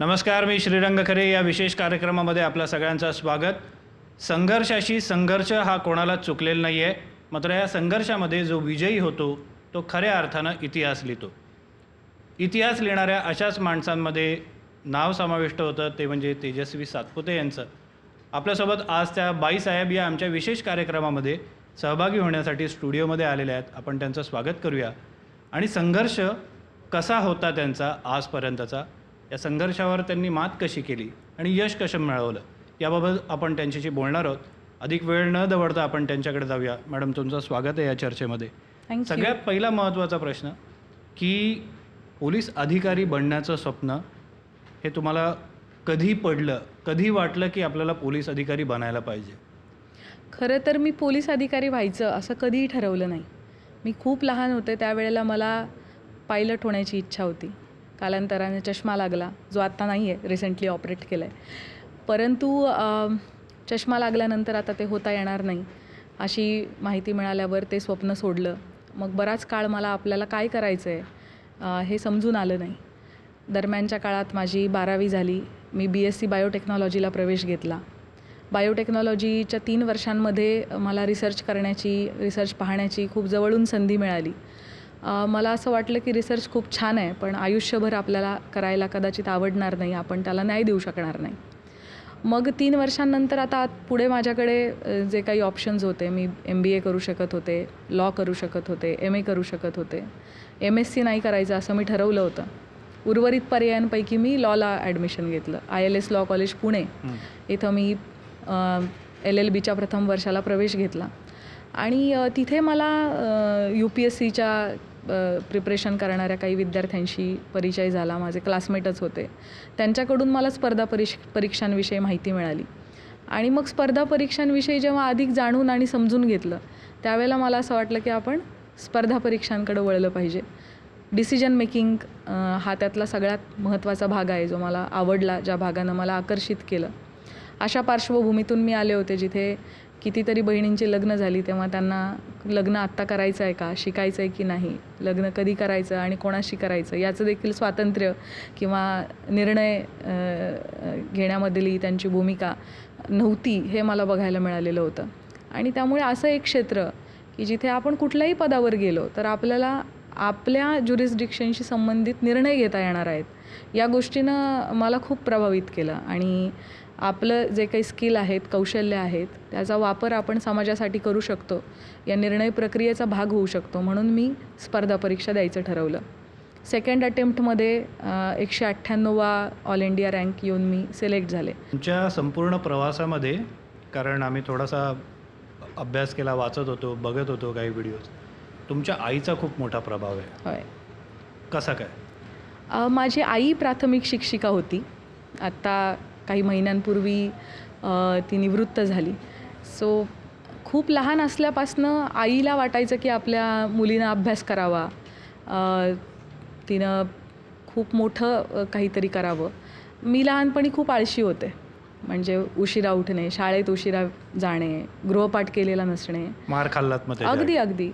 नमस्कार मी श्रीरंग खरे. या विशेष कार्यक्रमामध्ये आपल्या सगळ्यांचं स्वागत. संघर्षाशी संघर्ष हा कोणाला चुकलेला नाही आहे मात्र या संघर्षामध्ये जो विजयी होतो तो खऱ्या अर्थानं इतिहास लिहितो. इतिहास लिहिणाऱ्या अशाच माणसांमध्ये नाव समाविष्ट होतं ते म्हणजे तेजस्वी सातपुते यांचं. आपल्यासोबत आज त्या बाईसाहेब या आमच्या विशेष कार्यक्रमामध्ये सहभागी होण्यासाठी स्टुडिओमध्ये आलेल्या आहेत. आपण त्यांचं स्वागत करूया. आणि संघर्ष कसा होता त्यांचा आजपर्यंतचा? या संघर्षावर त्यांनी मात कशी केली आणि यश कसं मिळवलं याबाबत आपण त्यांच्याशी बोलणार आहोत. अधिक वेळ न दवडता आपण त्यांच्याकडे जाऊया. मॅडम तुमचं स्वागत आहे या चर्चेमध्ये. सगळ्यात पहिला महत्त्वाचा प्रश्न की पोलीस अधिकारी बनण्याचं स्वप्न हे तुम्हाला कधी पडलं कधी वाटलं की आपल्याला पोलीस अधिकारी बनायला पाहिजे? खरं तर मी पोलीस अधिकारी व्हायचं असं कधीही ठरवलं नाही. मी खूप लहान होते त्यावेळेला मला पायलट होण्याची इच्छा होती. कालांतराने चष्मा लागला जो आत्ता नाही आहे रिसेंटली ऑपरेट केला आहे परंतु चष्मा लागल्यानंतर आता ते होता येणार नाही. अशी माहिती मिळाल्यावर ते स्वप्न सोडलं. मग बराच काळ मला आपल्याला काय करायचं आहे हे समजून आलं नाही. दरम्यानच्या काळात माझी बारावी झाली. मी बी एस सी बायोटेक्नॉलॉजीला प्रवेश घेतला. बायोटेक्नॉलॉजीच्या तीन वर्षांमध्ये मला रिसर्च करण्याची रिसर्च पाहण्याची खूप जवळून संधी मिळाली. मला असं वाटलं की रिसर्च खूप छान आहे पण आयुष्यभर आपल्याला करायला कदाचित आवडणार नाही आपण त्याला न्याय देऊ शकणार नाही. मग तीन वर्षांनंतर आता पुढे माझ्याकडे जे काही ऑप्शन्स होते मी एम बी ए करू शकत होते लॉ करू शकत होते एम ए करू शकत होते एम एस सी नाही करायचं असं मी ठरवलं होतं. उर्वरित पर्यायांपैकी मी लॉला ॲडमिशन घेतलं. I L S law college Pune इथं मी एल एल बीच्या प्रथम वर्षाला प्रवेश घेतला. आणि तिथे मला यू पी एस सीच्या प्रिपरेशन करणाऱ्या काही विद्यार्थ्यांशी परिचय झाला. माझे क्लासमेटच होते. त्यांच्याकडून मला स्पर्धा परीक्ष परीक्षांविषयी माहिती मिळाली. आणि मग स्पर्धा परीक्षांविषयी जेव्हा अधिक जाणून आणि समजून घेतलं त्यावेळेला मला असं वाटलं की आपण स्पर्धा परीक्षांकडे वळलं पाहिजे. डिसिजन मेकिंग हा त्यातला सगळ्यात महत्त्वाचा भाग आहे जो मला आवडला ज्या भागानं मला आकर्षित केलं. अशा पार्श्वभूमीतून मी आले होते जिथे कितीतरी बहिणींची लग्न झाली तेव्हा त्यांना लग्न आत्ता करायचं आहे का? शिकायचं आहे की नाही? लग्न कधी करायचं आणि कोणाशी करायचं? याचं देखील स्वातंत्र्य किंवा निर्णय घेण्यामधली त्यांची भूमिका नव्हती हे मला बघायला मिळालेलं होतं. आणि त्यामुळे असं एक क्षेत्र की जिथे आपण कुठल्याही पदावर गेलो तर आपल्याला आपल्या ज्युरिस्डिक्शनशी संबंधित निर्णय घेता येणार आहेत. या गोष्टीनं मला खूप प्रभावित केलं आणि आपलं जे काही स्किल आहेत कौशल्य आहेत त्याचा वापर आपण समाजासाठी करू शकतो. या निर्णय प्रक्रियेचा भाग होऊ शकतो. म्हणून मी स्पर्धा परीक्षा द्यायचं ठरवलं. सेकंड अटेम्प्टमध्ये एकशे अठ्ठ्याण्णवा ऑल इंडिया रँक येऊन मी सिलेक्ट झाले. तुमच्या संपूर्ण प्रवासामध्ये कारण आम्ही थोडासा अभ्यास केला वाचत होतो बघत होतो काही व्हिडिओज तुमच्या आईचा खूप मोठा प्रभाव आहे. होय. कसा काय? माझी आई प्राथमिक शिक्षिका होती. आत्ता काही महिन्यांपूर्वी ती निवृत्त झाली. सो खूप लहान असल्यापासनं आईला वाटायचं की आपल्या मुलीनं अभ्यास करावा. तिनं खूप मोठं काहीतरी करावं. मी लहानपणी खूप आळशी होते. म्हणजे उशिरा उठणे शाळेत उशिरा जाणे गृहपाठ केलेला नसणे. मार खाल्लात अगदी अगदी.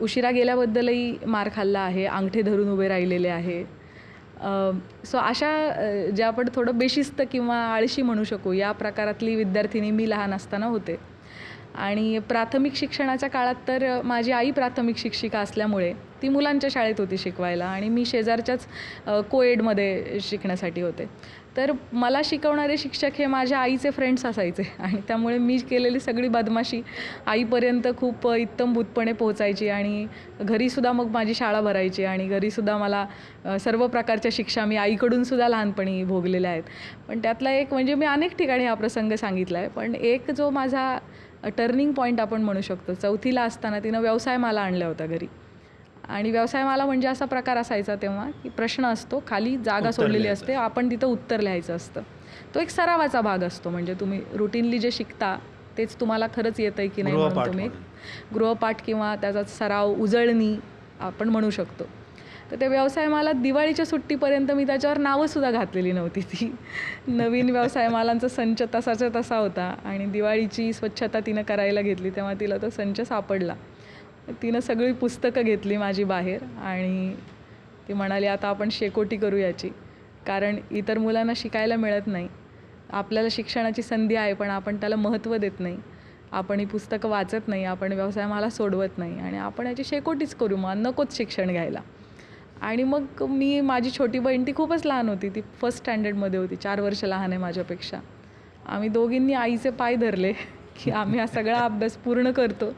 उशिरा गेल्याबद्दलही मार खाल्ला आहे अंगठे धरून उभे राहिलेले आहे. सो अशा जे ज्या आपण थोडं बेशिस्त किंवा आळशी म्हणू शकू या प्रकारातली विद्यार्थिनी मी लहान असताना होते. आणि प्राथमिक शिक्षणाच्या काळात तर माझी आई प्राथमिक शिक्षिका असल्यामुळे ती मुलांच्या शाळेत होती शिकवायला आणि मी शेजारच्याच कोएडमध्ये शिकण्यासाठी होते. तर मला शिकवणारे शिक्षक हे माझ्या आईचे फ्रेंड्स असायचे. आणि त्यामुळे मी केलेली सगळी बदमाशी आईपर्यंत खूप इत्तमभूतपणे पोहोचायची आणि घरीसुद्धा मग माझी शाळा भरायची आणि घरीसुद्धा मला सर्व प्रकारच्या शिक्षा मी आईकडूनसुद्धा लहानपणी भोगलेल्या आहेत. पण त्यातला एक म्हणजे मी अनेक ठिकाणी हा प्रसंग सांगितला आहे पण एक जो माझा टर्निंग पॉईंट आपण म्हणू शकतो चौथीला असताना तिनं व्यवसाय मला आणला होता घरी. आणि व्यवसाय मला म्हणजे असा प्रकार असायचा तेव्हा की प्रश्न असतो खाली जागा सोडलेली. असते आपण तिथं उत्तर लिहायचं असतं तो एक सरावाचा भाग असतो म्हणजे तुम्ही रुटीनली जे शिकता तेच तुम्हाला खरंच येतं आहे की नाही म्हणून तुम्ही. गृहपाठ किंवा त्याचा सराव उजळणी आपण म्हणू शकतो तर ते व्यवसाय मला दिवाळीच्या सुट्टीपर्यंत मी त्याच्यावर नावंसुद्धा घातलेली नव्हती ती नवीन व्यवसाय मालांचा संच तसाचा तसा होता आणि दिवाळीची स्वच्छता तिनं करायला घेतली तेव्हा तिला तो संच सापडला तिनं सगळी पुस्तकं घेतली माझी बाहेर आणि ती म्हणाली आता आपण शेकोटी करू याची. कारण इतर मुलांना शिकायला मिळत नाही. आपल्याला शिक्षणाची संधी आहे पण आपण त्याला महत्त्व देत नाही. आपण ही पुस्तकं वाचत नाही. आपण व्यवसाय मला सोडवत नाही. आणि आपण याची शेकोटीच करू. मग नकोच शिक्षण घ्यायला. आणि मग मी माझी छोटी बहीण ती खूपच लहान होती. ती फर्स्ट स्टँडर्डमध्ये होती. चार वर्ष लहान आहे माझ्यापेक्षा. आम्ही दोघींनी आईचे पाय धरले की आम्ही हा सगळा अभ्यास पूर्ण करतो.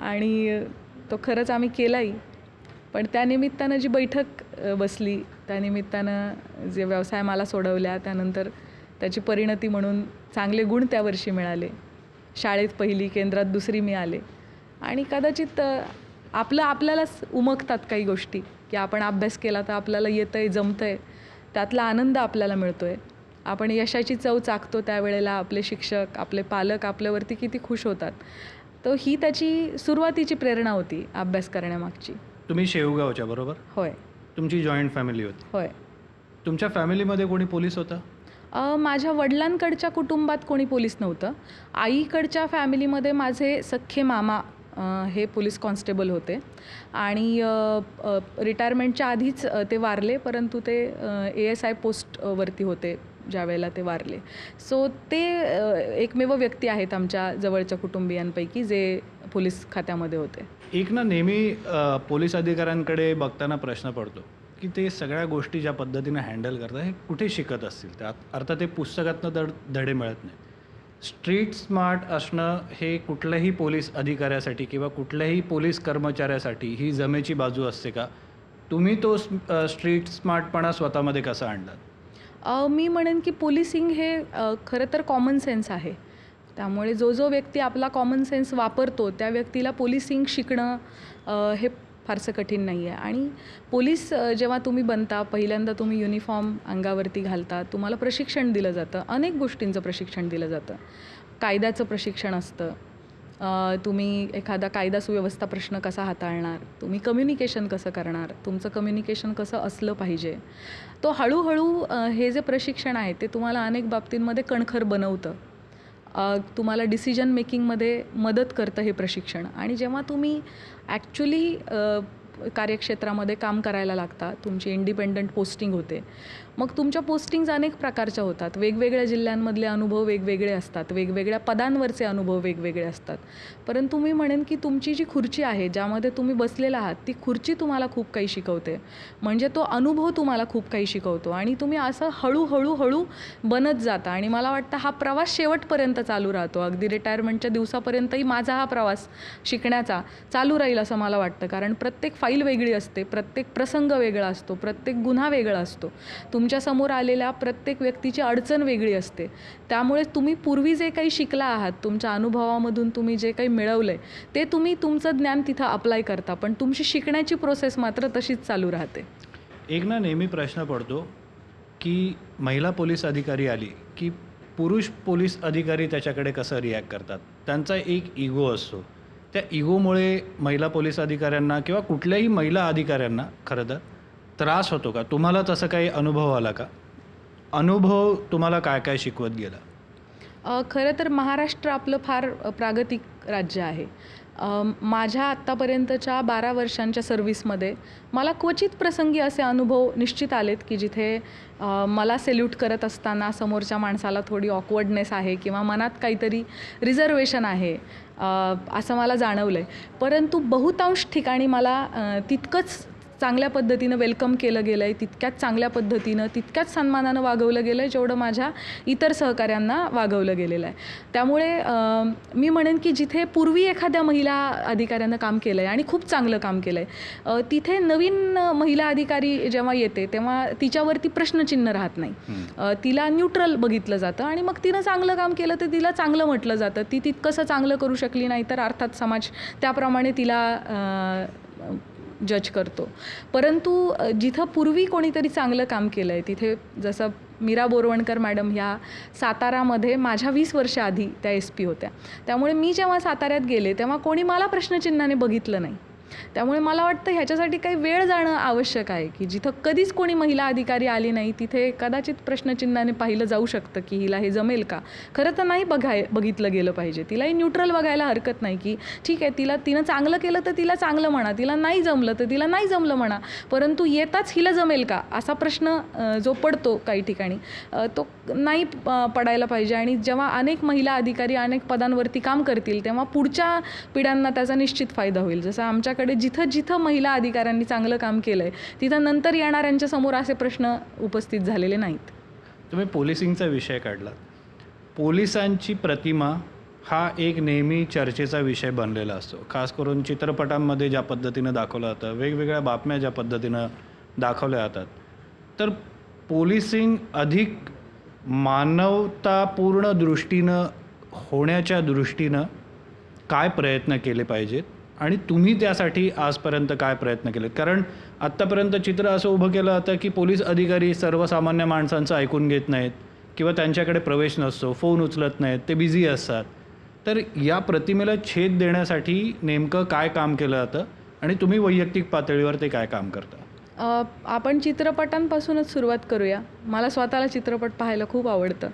आणि तो खरंच आम्ही केलाही. पण त्यानिमित्तानं जी बैठक बसली त्यानिमित्तानं जे व्यवसाय मला सोडवल्या त्यानंतर त्याची परिणती म्हणून चांगले गुण त्या वर्षी मिळाले. शाळेत पहिली केंद्रात दुसरी मिळाले. आणि कदाचित आपलं आपल्यालाच उमगतात काही गोष्टी की आपण अभ्यास केला तर आपल्याला येतं आहे जमतं आहे त्यातला आनंद आपल्याला मिळतो आहे आपण यशाची चव चाकतो त्यावेळेला आपले शिक्षक आपले पालक आपल्यावरती किती खुश होतात. तर ही त्याची सुरुवातीची प्रेरणा होती अभ्यास करण्यामागची. तुम्ही शेवगावच्या बरोबर? होय. तुमची जॉईंट फॅमिली होती. होय. तुमच्या फॅमिलीमध्ये कोणी पोलीस होता? अ, माझ्या वडिलांकडच्या कुटुंबात कोणी पोलीस नव्हतं. आईकडच्या फॅमिलीमध्ये माझे सख्खे मामा अ, हे पोलीस कॉन्स्टेबल होते. आणि रिटायरमेंटच्या आधीच अ, ते वारले परंतु ते ए एस आय पोस्टवरती होते. ज्या वेळेला ते वारले. सो ते एकमेव व्यक्ती आहेत आमच्या जवळच्या कुटुंबियांपैकी जे पोलीस खात्यामध्ये होते. एक ना नेहमी पोलीस अधिकाऱ्यांकडे बघताना प्रश्न पडतो की ते सगळ्या गोष्टी ज्या पद्धतीने हँडल करतात हे कुठे शिकत असतील? त्यात अर्थात ते पुस्तकातनं धड धडे मिळत नाही स्ट्रीट स्मार्ट असणं हे कुठल्याही पोलीस अधिकाऱ्यासाठी किंवा कुठल्याही पोलीस कर्मचाऱ्यासाठी ही जमेची बाजू असते का? तुम्ही तो स्ट्रीट स्मार्टपणा स्वतःमध्ये कसा आणलात? मी म्हणेन की पोलिसिंग हे खरं तर कॉमन सेन्स आहे. त्यामुळे जो जो व्यक्ती आपला कॉमन सेन्स वापरतो त्या व्यक्तीला पोलिसिंग शिकणं हे फारसं कठीण नाही आहे. आणि पोलीस जेव्हा तुम्ही बनता पहिल्यांदा तुम्ही युनिफॉर्म अंगावरती घालता तुम्हाला प्रशिक्षण दिलं जातं. अनेक गोष्टींचं प्रशिक्षण दिलं जातं. कायद्याचं प्रशिक्षण असतं. तुम्ही एखादा कायदा सुव्यवस्था प्रश्न कसा हाताळणार? तुम्ही कम्युनिकेशन कसं करणार? तुमचं कम्युनिकेशन कसं असलं पाहिजे? तो हळूहळू हे जे प्रशिक्षण आहे ते तुम्हाला अनेक बाबतींमध्ये कणखर बनवतं. तुम्हाला डिसिजन मेकिंगमध्ये मदत करतं हे प्रशिक्षण. आणि जेव्हा तुम्ही ॲक्च्युली कार्यक्षेत्रामध्ये काम करायला लागता तुमची इंडिपेंडंट पोस्टिंग होते मग तुमच्या पोस्टिंग्ज अनेक प्रकारच्या होतात. वेगवेगळ्या जिल्ह्यांमधले अनुभव वेगवेगळे असतात. वेगवेगळ्या पदांवरचे अनुभव वेगवेगळे असतात. परंतु मी म्हणेन की तुमची जी खुर्ची आहे ज्यामध्ये तुम्ही बसलेला आहात ती खुर्ची तुम्हाला खूप काही शिकवते. म्हणजे तो अनुभव तुम्हाला खूप काही शिकवतो. आणि तुम्ही असं हळूहळू हळू बनत जाता. आणि मला वाटतं हा प्रवास शेवटपर्यंत चालू राहतो. अगदी रिटायरमेंटच्या दिवसापर्यंतही माझा हा प्रवास शिकण्याचा चालू राहील असं मला वाटतं. कारण प्रत्येक फाईल वेगळी असते. प्रत्येक प्रसंग वेगळा असतो. प्रत्येक गुन्हा वेगळा असतो. तुमच्यासमोर आलेल्या प्रत्येक व्यक्तीची अडचण वेगळी असते. त्यामुळे तुम्ही पूर्वी जे काही शिकला आहात तुमच्या अनुभवामधून तुम्ही जे काही मिळवलं आहे ते तुम्ही तुमचं ज्ञान तिथं अप्लाय करता पण तुमची शिकण्याची प्रोसेस मात्र तशीच चालू राहते. एक ना नेहमी प्रश्न पडतो की महिला पोलीस अधिकारी आली की पुरुष पोलीस अधिकारी त्याच्याकडे कसं रिॲक्ट करतात? त्यांचा एक इगो असतो. त्या इगोमुळे महिला पोलीस अधिकाऱ्यांना किंवा कुठल्याही महिला अधिकाऱ्यांना खरं तर त्रास होतो का? तुम्हाला तसं काही अनुभव आला का? अनुभव तुम्हाला काय काय शिकवत गेला? खरं तर महाराष्ट्र आपलं फार प्रागतिक राज्य आहे. माझ्या आत्तापर्यंतच्या बारा वर्षांच्या सर्व्हिसमध्ये मला क्वचित प्रसंगी असे अनुभव निश्चित आलेत की जिथे मला सेल्यूट करत असताना समोरच्या माणसाला थोडी ऑकवर्डनेस आहे किंवा मनात काहीतरी रिझर्वेशन आहे असं मला जाणवलं आहे परंतु बहुतांश ठिकाणी मला तितकंच चांगल्या पद्धतीनं वेलकम केलं गेलं आहे तितक्याच चांगल्या पद्धतीनं तितक्याच सन्मानानं वागवलं गेलं आहे जेवढं माझ्या इतर सहकाऱ्यांना वागवलं गेलेलं आहे. त्यामुळे मी म्हणेन की जिथे पूर्वी एखाद्या महिला अधिकाऱ्यानं काम केलं आहे आणि खूप चांगलं काम केलं आहे तिथे नवीन महिला अधिकारी जेव्हा येते तेव्हा तिच्यावरती प्रश्नचिन्ह राहत नाही. तिला न्यूट्रल बघितलं जातं आणि मग तिनं चांगलं काम केलं तर तिला चांगलं म्हटलं जातं. ती तितकंसं चांगलं करू शकली नाही तर अर्थात समाज त्याप्रमाणे तिला जज करतो. परंतु जिथं पूर्वी कोणीतरी चांगलं काम केलं आहे तिथे जसं मीरा बोरवणकर मॅडम ह्या सातारामध्ये माझ्या वीस वर्ष आधी त्या एस पी होत्या. त्यामुळे मी जेव्हा साताऱ्यात गेले तेव्हा कोणी मला प्रश्नचिन्हाने बघितलं नाही. त्यामुळे मला वाटतं ह्याच्यासाठी काही वेळ जाणं आवश्यक आहे की जिथं कधीच कोणी महिला अधिकारी आली नाही तिथे कदाचित प्रश्नचिन्हाने पाहिलं जाऊ शकतं की हिला हे जमेल का. खरं तर नाही बघाय बघितलं गेलं पाहिजे. तिलाही न्यूट्रल बघायला हरकत नाही की ठीक आहे तिला तिनं चांगलं केलं तर तिला चांगलं म्हणा तिला नाही जमलं तर तिला नाही जमलं म्हणा परंतु येताच हिला जमेल का असा प्रश्न जो पडतो काही ठिकाणी तो नाही पडायला पाहिजे. आणि जेव्हा अनेक महिला अधिकारी अनेक पदांवरती काम करतील तेव्हा पुढच्या पिढ्यांना त्याचा निश्चित फायदा होईल. जसं आमच्याकडे जिथं जिथं महिला अधिकाऱ्यांनी चांगलं काम केलं आहे तिथं नंतर येणाऱ्यांच्या समोर असे प्रश्न उपस्थित झालेले नाहीत. तुम्ही पोलिसिंगचा विषय काढला पोलिसांची प्रतिमा हा एक नेहमी चर्चेचा विषय बनलेला असतो. खास करून चित्रपटांमध्ये ज्या पद्धतीनं दाखवलं जातं वेगवेगळ्या बातम्या ज्या पद्धतीनं दाखवल्या जातात. तर पोलिसिंग अधिक मानवतापूर्ण दृष्टीनं होण्याच्या दृष्टीनं काय प्रयत्न केले पाहिजेत? आणि तुम्ही त्यासाठी आजपर्यंत काय प्रयत्न केलेत कारण आत्तापर्यंत चित्र असं उभं केलं जातं की पोलीस अधिकारी सर्वसामान्य माणसांचं ऐकून घेत नाहीत किंवा त्यांच्याकडे प्रवेश नसतो फोन उचलत नाहीत ते बिझी असतात. तर या प्रतिमेला छेद देण्यासाठी नेमकं काय काम केलं जातं आणि तुम्ही वैयक्तिक पातळीवर ते काय काम करता? आपण चित्रपटांपासूनच सुरुवात करूया. मला स्वतःला चित्रपट पाहायला खूप आवडतं.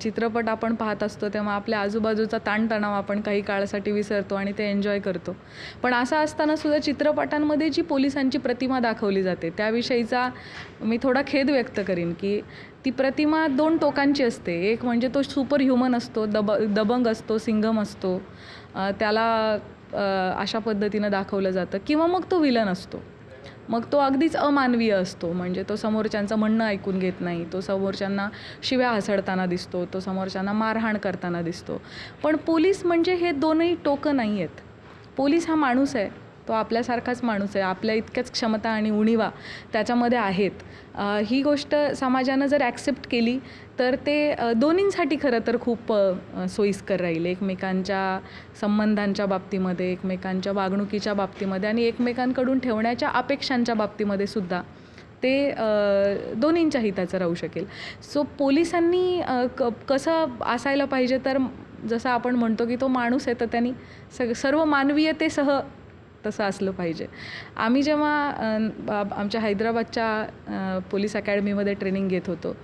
चित्रपट आपण पाहत असतो तेव्हा आपल्या आजूबाजूचा ताणतणाव आपण काही काळासाठी विसरतो आणि ते एन्जॉय करतो. पण असं असताना सुद्धा चित्रपटांमध्ये जी पोलिसांची प्रतिमा दाखवली जाते त्याविषयीचा मी थोडा खेद व्यक्त करीन की ती प्रतिमा दोन टोकांची असते. एक म्हणजे तो सुपर ह्युमन असतो दब दबंग असतो सिंगम असतो. त्याला अशा पद्धतीनं दाखवलं जातं. किंवा मग तो विलन असतो. मग तो अगदीच अमानवीय असतो. म्हणजे तो समोरच्यांचं म्हणणं ऐकून घेत नाही. तो समोरच्यांना शिव्या हसडताना दिसतो. तो समोरच्यांना मारहाण करताना दिसतो. पण पोलीस म्हणजे हे दोनही टोकं नाही आहेत पोलीस हा माणूस आहे. तो आपल्यासारखाच माणूस आहे आपल्या इतक्याच क्षमता आणि उणीवा त्याच्यामध्ये आहेत. ही गोष्ट समाजानं जर ॲक्सेप्ट केली तर ते दोन्हींसाठी खरं तर खूप सोयीस्कर राहील. एकमेकांच्या संबंधांच्या बाबतीमध्ये एकमेकांच्या वागणुकीच्या बाबतीमध्ये आणि एकमेकांकडून ठेवण्याच्या अपेक्षांच्या बाबतीमध्ये सुद्धा ते दोन्हींच्या हिताचं राहू शकेल. सो पोलिसांनी क कसं असायला पाहिजे तर जसं आपण म्हणतो की तो माणूस आहे तर त्यांनी सग सर्व मानवीयतेसह तसं असलं पाहिजे. आम्ही जेव्हा आमच्या हैदराबादच्या पोलीस अकॅडमीमध्ये ट्रेनिंग घेत होतो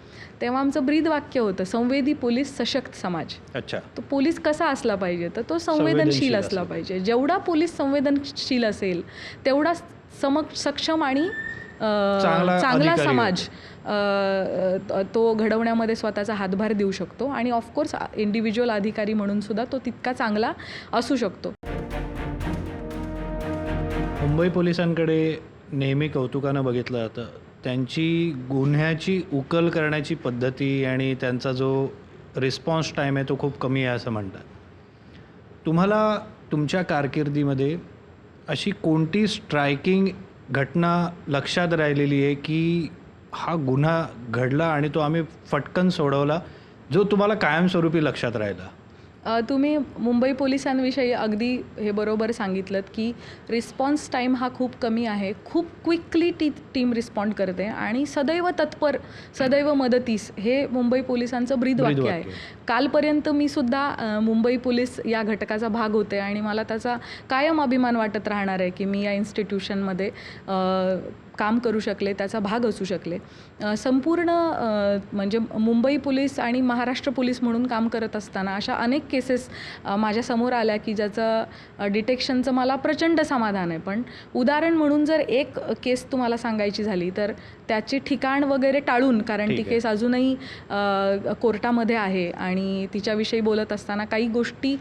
तेव्हा आमचं ब्रीद वाक्य होतं संवेदी पोलीस सशक्त समाज. अच्छा. तो पोलीस कसा असला पाहिजे? तर तो संवेदनशील असला पाहिजे. जेवढा पोलीस संवेदनशील असेल तेवढा सम सक्षम आणि चांगला समाज तो घडवण्यामध्ये स्वतःचा हातभार देऊ शकतो आणि ऑफकोर्स इंडिव्हिज्युअल अधिकारी म्हणून सुद्धा तो तितका चांगला असू शकतो. मुंबई पोलिसांकडे नेहमी कौतुकानं बघितलं जातं. त्यांची गुन्ह्याची उकल करण्याची पद्धती आणि त्यांचा जो रिस्पॉन्स टाईम आहे तो खूप कमी आहे असं म्हणतात. तुम्हाला तुमच्या कारकिर्दीमध्ये अशी कोणती स्ट्रायकिंग घटना लक्षात राहिलेली आहे की हा गुन्हा घडला आणि तो आम्ही फटकन सोडवला जो तुम्हाला कायमस्वरूपी लक्षात राहिला? तुम्ही मुंबई पोलिसांविषयी अगदी हे बरोबर सांगितलं की रिस्पॉन्स टाईम हा खूप कमी आहे खूप क्विकली टी टीम रिस्पॉन्ड करते आणि सदैव तत्पर सदैव मदतीस हे मुंबई पोलिसांचं ब्रीद वाक्य आहे ब्रीदवाक्य. कालपर्यंत मी सुद्धा मुंबई पोलीस या घटकाचा भाग होते आणि मला त्याचा कायम अभिमान वाटत राहणार आहे की मी या इन्स्टिट्यूशनमध्ये काम करू शकले त्याचा भाग असू शकले. संपूर्ण म्हणजे मुंबई पोलीस आणि महाराष्ट्र पोलीस म्हणून काम करत असताना अशा अनेक केसेस माझ्यासमोर आल्या की ज्याचं डिटेक्शनचं मला प्रचंड समाधान आहे. पण उदाहरण म्हणून जर एक केस तुम्हाला सांगायची झाली तर त्याचे ठिकाण वगैरे टाळून कारण ती. केस अजूनही कोर्टामध्ये आहे आणि तिच्याविषयी बोलत असताना काही गोष्टी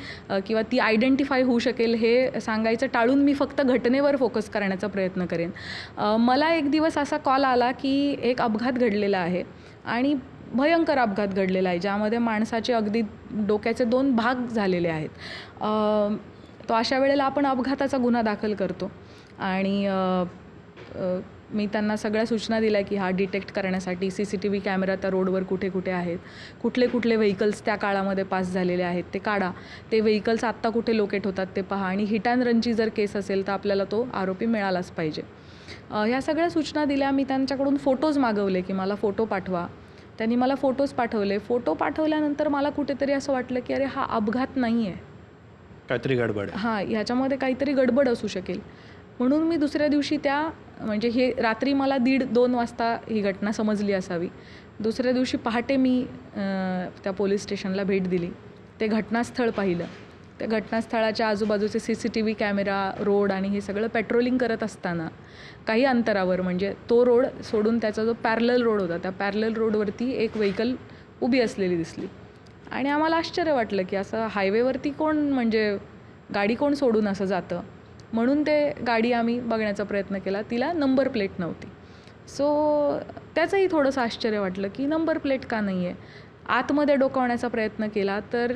किंवा ती आयडेंटिफाय होऊ शकेल हे सांगायचं टाळून मी फक्त घटनेवर फोकस करण्याचा प्रयत्न करेन. अ, मला एक दिवस असा कॉल आला की एक अपघात घडलेला आहे आणि भयंकर अपघात घडलेला आहे ज्यामध्ये माणसाचे अगदी डोक्याचे दोन भाग झालेले आहेत. तो अशा वेळेला आपण अपघाताचा गुन्हा दाखल करतो आणि मी त्यांना सगळ्या सूचना दिल्या की हा डिटेक्ट करण्यासाठी C C T V camera त्या रोडवर कुठे कुठे आहेत कुठले कुठले व्हेकल्स त्या काळामध्ये पास झालेले आहेत ते काढा. ते व्हेकल्स आत्ता कुठे लोकेट होतात ते पहा आणि हिट अँड रनची जर केस असेल तर आपल्याला तो आरोपी मिळालाच पाहिजे. ह्या सगळ्या सूचना दिल्या. मी त्यांच्याकडून फोटोज मागवले की मला फोटो पाठवा. त्यांनी मला फोटोज पाठवले. फोटो पाठवल्यानंतर मला कुठेतरी असं वाटलं की अरे हा अपघात नाही आहे काहीतरी गडबड हां ह्याच्यामध्ये काहीतरी गडबड असू शकेल. म्हणून मी दुसऱ्या दिवशी त्या म्हणजे हे रात्री मला दीड दोन वाजता ही घटना समजली असावी. दुसऱ्या दिवशी पहाटे मी त्या पोलीस स्टेशनला भेट दिली. ते घटनास्थळ पाहिलं. त्या घटनास्थळाच्या आजूबाजूचे C C T V camera road आणि हे सगळं पेट्रोलिंग करत असताना काही अंतरावर म्हणजे तो रोड सोडून त्याचा जो पॅरलल रोड होता त्या पॅरलल रोडवरती एक व्हेकल उभी असलेली दिसली. आणि आम्हाला आश्चर्य वाटलं की असं हायवेवरती कोण म्हणजे गाडी कोण सोडून असं जातं? म्हणून ते गाडी आम्ही बघण्याचा प्रयत्न केला. तिला नंबर प्लेट नव्हती. सो त्याचंही थोडंसं आश्चर्य वाटलं की नंबर प्लेट का नाही आहे आतमध्ये डोकावण्याचा प्रयत्न केला तर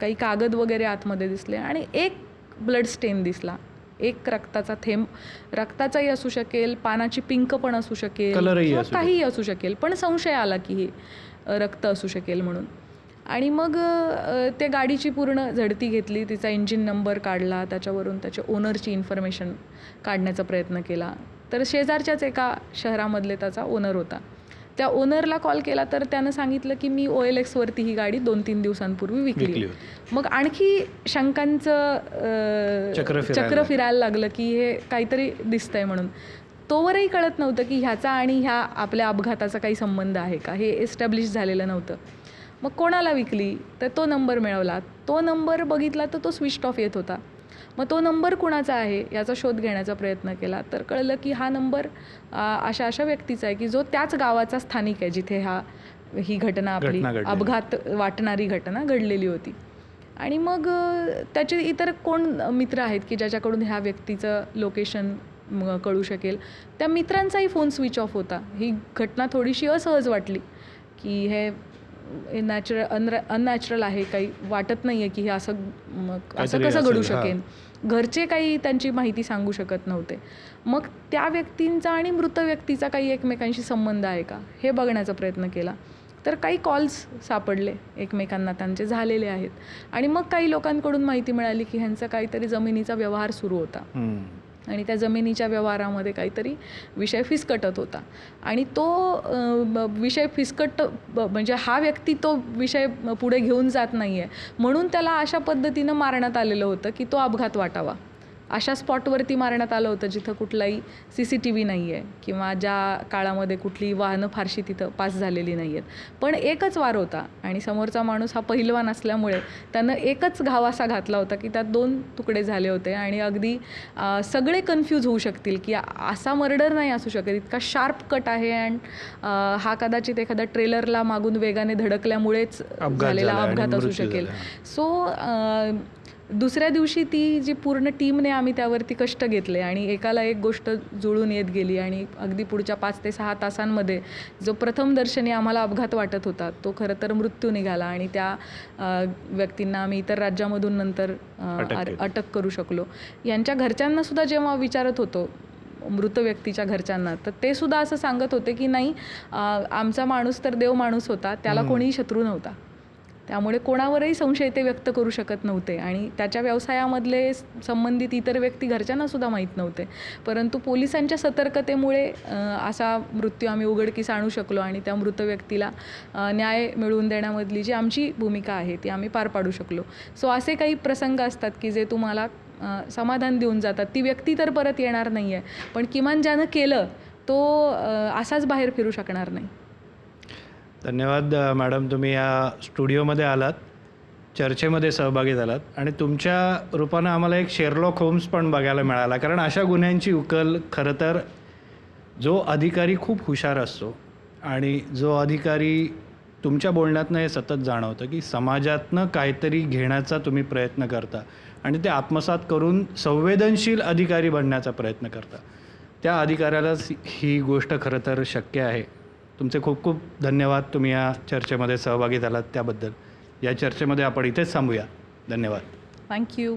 काही कागद वगैरे आतमध्ये दिसले आणि एक ब्लड स्टेन दिसला. एक रक्ताचा थेंब रक्ताचाही असू शकेल पानाची पिंक पण असू शकेल. काहीही असू शकेल पण संशय आला की हे रक्त असू शकेल म्हणून. आणि मग ते गाडीची पूर्ण झडती घेतली तिचा इंजिन नंबर काढला त्याच्यावरून त्याच्या ओनरची इन्फॉर्मेशन काढण्याचा प्रयत्न केला. तर शेजारच्याच एका शहरामधले त्याचा ओनर होता. त्या ओनरला कॉल केला तर त्यानं सांगितलं की मी ओ एल एक्सवरती ही गाडी दोन तीन दिवसांपूर्वी विकली. मग आणखी शंकांचं चक्र फिरायला चक्र लागलं. फिरायला लागलं की हे काहीतरी दिसतंय म्हणून. तोवरही कळत नव्हतं की ह्याचा आणि ह्या आपल्या अपघाताचा काही संबंध आहे का? हे एस्टॅब्लिश झालेलं नव्हतं. मग कोणाला विकली? तर तो नंबर मिळवला. तो नंबर बघितला तर तो स्विच ऑफ येत होता. मग तो नंबर कुणाचा आहे याचा शोध घेण्याचा प्रयत्न केला. तर कळलं की हा नंबर अशा अशा व्यक्तीचा आहे की जो त्याच गावाचा स्थानिक आहे जिथे हा ही घटना आपली. अपघात वाटणारी घटना घडलेली होती. आणि मग त्याचे इतर कोण मित्र आहेत की ज्याच्याकडून ह्या व्यक्तीचं लोकेशन कळू शकेल? त्या मित्रांचाही फोन स्विच ऑफ होता. ही घटना थोडीशी असहज वाटली की हे नॅचरल अन अननॅचरल आहे काही वाटत नाही आहे की हे असं असं कसं घडू. शकेल घरचे काही त्यांची माहिती सांगू शकत नव्हते. मग त्या व्यक्तींचा आणि मृत व्यक्तीचा काही एकमेकांशी संबंध आहे का? हे बघण्याचा प्रयत्न केला. तर काही कॉल्स सापडले एकमेकांना त्यांचे झालेले आहेत. आणि मग काही लोकांकडून माहिती मिळाली की ह्यांचा काहीतरी जमिनीचा व्यवहार सुरू होता. आणि त्या जमिनीच्या व्यवहारामध्ये काहीतरी विषय फिसकटत होता. आणि तो विषय फिसकट ब- म्हणजे हा व्यक्ती तो विषय पुढे घेऊन जात नाही आहे म्हणून त्याला अशा पद्धतीनं मारण्यात आलेलं होतं की तो अपघात वाटावा. अशा स्पॉटवरती मारण्यात आलं होतं जिथं कुठलाही सी सी टी व्ही नाही आहे किंवा ज्या काळामध्ये कुठली वाहनं फारशी तिथं पास झालेली नाही आहेत. पण एकच वार होता आणि समोरचा माणूस हा पहिलवान असल्यामुळे त्यानं एकच घाव असा घातला होता की त्यात दोन तुकडे झाले होते आणि अगदी सगळे कन्फ्यूज होऊ शकतील की असा मर्डर नाही असू शकत. इतका शार्प कट आहे अँड हा कदाचित एखादा ट्रेलरला मागून वेगाने धडकल्यामुळेच झालेला अपघात असू शकेल. सो दुसऱ्या दिवशी ती जी पूर्ण टीमने आम्ही त्यावरती कष्ट घेतले आणि एकाला एक गोष्ट जुळून येत गेली आणि अगदी पुढच्या पाच ते सहा तासांमध्ये जो प्रथम दर्शनी आम्हाला अपघात वाटत होता तो खरं तर मृत्यू निघाला आणि त्या व्यक्तींना आम्ही इतर राज्यामधून नंतर अटक करू शकलो. यांच्या घरच्यांना सुद्धा जेव्हा विचारत होतो मृत व्यक्तीच्या घरच्यांना तर ते सुद्धा असं सांगत होते की नाही आमचा माणूस तर देव माणूस होता त्याला कोणीही शत्रू नव्हता. त्यामुळे कोणावरही संशय ते व्यक्त करू शकत नव्हते. आणि त्याच्या व्यवसायामधले संबंधित इतर व्यक्ती घरच्यांनासुद्धा माहीत नव्हते. परंतु पोलिसांच्या सतर्कतेमुळे असा मृत्यू आम्ही उघडकीस आणू शकलो आणि त्या मृत व्यक्तीला न्याय मिळवून देण्यामधली जी आमची भूमिका आहे ती आम्ही पार पाडू शकलो. सो असे काही प्रसंग असतात की जे तुम्हाला समाधान देऊन जातात. ती व्यक्ती तर परत येणार नाही आहे पण किमान ज्यानं केलं तो असाच बाहेर फिरू शकणार नाही. धन्यवाद मॅडम. तुम्ही या स्टुडिओमध्ये आलात चर्चेमध्ये सहभागी झालात आणि तुमच्या रूपानं आम्हाला एक शेरलॉक होम्स पण बघायला मिळाला. कारण अशा गुन्ह्यांची उकल खरं तर जो अधिकारी खूप हुशार असतो आणि जो अधिकारी तुमच्या बोलण्यातनं हे सतत जाणवतं की समाजातनं काहीतरी घेण्याचा तुम्ही प्रयत्न करता आणि ते आत्मसात करून संवेदनशील अधिकारी बनण्याचा प्रयत्न करता. त्या अधिकाऱ्यालाच ही गोष्ट खरं तर शक्य आहे. तुमचे खूप खूप धन्यवाद. तुम्ही या चर्चेमध्ये सहभागी झालात त्याबद्दल. या चर्चेमध्ये आपण इथेच थांबूया. धन्यवाद. थँक्यू